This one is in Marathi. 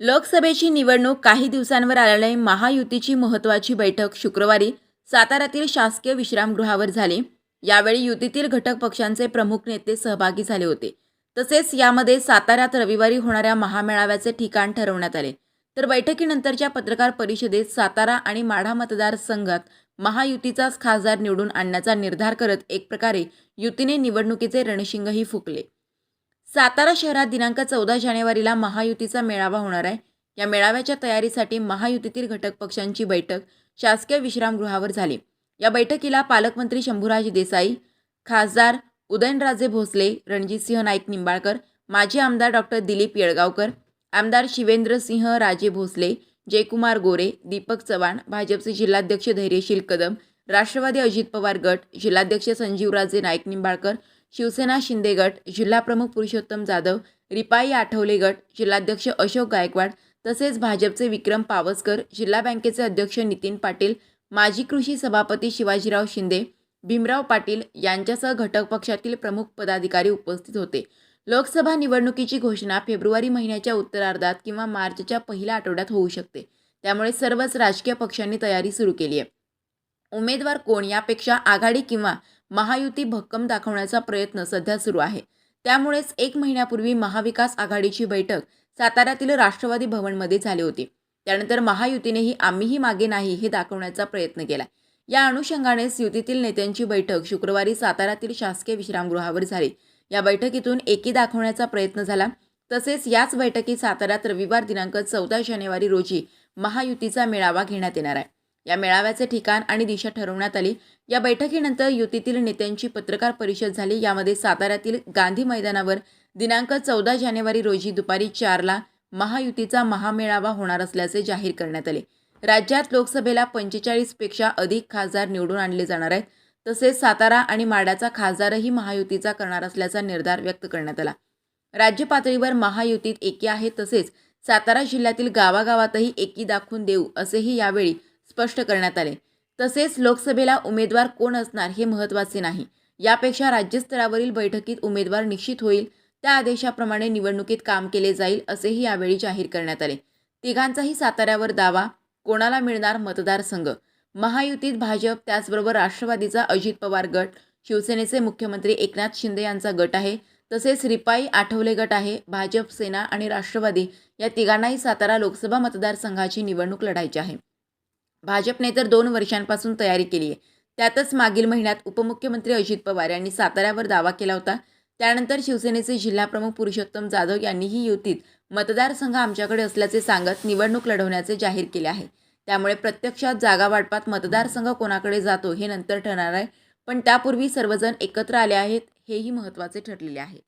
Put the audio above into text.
लोकसभेची निवडणूक काही दिवसांवर आल्याने महायुतीची महत्त्वाची बैठक शुक्रवारी साताऱ्यातील शासकीय विश्रामगृहावर झाली. यावेळी युतीतील घटक पक्षांचे प्रमुख नेते सहभागी झाले होते. तसेच यामध्ये साताऱ्यात रविवारी होणाऱ्या महामेळाव्याचे ठिकाण ठरवण्यात आले. तर बैठकीनंतरच्या पत्रकार परिषदेत सातारा आणि माढा मतदारसंघात महायुतीचाच खासदार निवडून आणण्याचा निर्धार करत एक प्रकारे युतीने निवडणुकीचे रणशिंगही फुकले. सातारा शहरात दिनांक चौदा जानेवारीला महायुतीचा मेळावा होणार आहे. या मेळाव्याच्या तयारीसाठी महायुतीतील घटक पक्षांची बैठक शासकीय विश्रामगृहावर झाली. या बैठकीला पालकमंत्री शंभूराज देसाई खासदार उदयनराजे भोसले रणजितसिंह नाईक निंबाळकर माजी आमदार डॉक्टर दिलीप येळगावकर आमदार शिवेंद्रसिंह राजे भोसले जयकुमार गोरे दीपक चव्हाण भाजपचे जिल्हाध्यक्ष धैर्यशील कदम राष्ट्रवादी अजित पवार गट जिल्हाध्यक्ष संजीवराजे नाईक निंबाळकर शिवसेना शिंदे गट जिल्हाप्रमुख पुरुषोत्तम जाधव रिपाई आठवले गट जिल्हाध्यक्ष अशोक गायकवाड तसेच भाजपचे विक्रम पावसकर जिल्हा बँकेचे अध्यक्ष नितीन पाटील माजी कृषी सभापती शिवाजीराव शिंदे भीमराव पाटील यांच्यासह घटक पक्षातील प्रमुख पदाधिकारी उपस्थित होते. लोकसभा निवडणुकीची घोषणा फेब्रुवारी महिन्याच्या उत्तरार्धात किंवा मार्चच्या पहिल्या आठवड्यात होऊ शकते. त्यामुळे सर्वच राजकीय पक्षांनी तयारी सुरू केली आहे. उमेदवार कोण यापेक्षा आघाडी किंवा महायुती भक्कम दाखवण्याचा प्रयत्न सध्या सुरू आहे. त्यामुळेच एक महिन्यापूर्वी महाविकास आघाडीची बैठक साताऱ्यातील राष्ट्रवादी भवनमध्ये झाली होती. त्यानंतर महायुतीनेही आम्हीही मागे नाही हे दाखवण्याचा प्रयत्न केला. या अनुषंगानेच युतीतील नेत्यांची बैठक शुक्रवारी साताऱ्यातील शासकीय विश्रामगृहावर झाली. या बैठकीतून एकी दाखवण्याचा प्रयत्न झाला. तसेच याच बैठकीत साताऱ्यात रविवार दिनांक चौदा जानेवारी रोजी महायुतीचा मेळावा घेण्यात येणार आहे. या मेळाव्याचे ठिकाण आणि दिशा ठरवण्यात आली. या बैठकीनंतर युतीतील नेत्यांची पत्रकार परिषद झाली. यामध्ये साताऱ्यातील गांधी मैदानावर दिनांक चौदा जानेवारी रोजी दुपारी चारला महायुतीचा महामेळावा होणार असल्याचे जाहीर करण्यात आले. राज्यात लोकसभेला पंचेचाळीसपेक्षा अधिक खासदार निवडून आणले जाणार आहेत. तसेच सातारा आणि माड्याचा खासदारही महायुतीचा करणार असल्याचा निर्धार व्यक्त करण्यात आला. राज्य पातळीवर महायुतीत एकी आहे तसेच सातारा जिल्ह्यातील गावागावातही एकी दाखवून देऊ असेही यावेळी स्पष्ट करण्यात आले. तसेच लोकसभेला उमेदवार कोण असणार हे महत्त्वाचे नाही. यापेक्षा राज्यस्तरावरील बैठकीत उमेदवार निश्चित होईल त्या आदेशाप्रमाणे निवडणुकीत काम केले जाईल असेही यावेळी जाहीर करण्यात आले. तिघांचाही साताऱ्यावर दावा कोणाला मिळणार मतदारसंघ? महायुतीत भाजप त्याचबरोबर राष्ट्रवादीचा अजित पवार गट शिवसेनेचे मुख्यमंत्री एकनाथ शिंदे यांचा गट आहे तसेच रिपाई आठवले गट आहे भाजप सेना आणि राष्ट्रवादी या तिघांनाही सातारा लोकसभा मतदारसंघाची निवडणूक लढायची आहे. भाजपने तर दोन वर्षांपासून तयारी केली आहे. त्यातच मागील महिन्यात उपमुख्यमंत्री अजित पवार यांनी साताऱ्यावर दावा केला होता. त्यानंतर शिवसेनेचे जिल्हाप्रमुख पुरुषोत्तम जाधव यांनीही युतीत मतदारसंघ आमच्याकडे असल्याचे सांगत निवडणूक लढवण्याचे जाहीर केले आहे. त्यामुळे प्रत्यक्षात जागा वाटपात मतदारसंघ कोणाकडे जातो हे नंतर ठरणार आहे. पण त्यापूर्वी सर्वजण एकत्र आले आहेत हेही महत्त्वाचे ठरलेले आहे.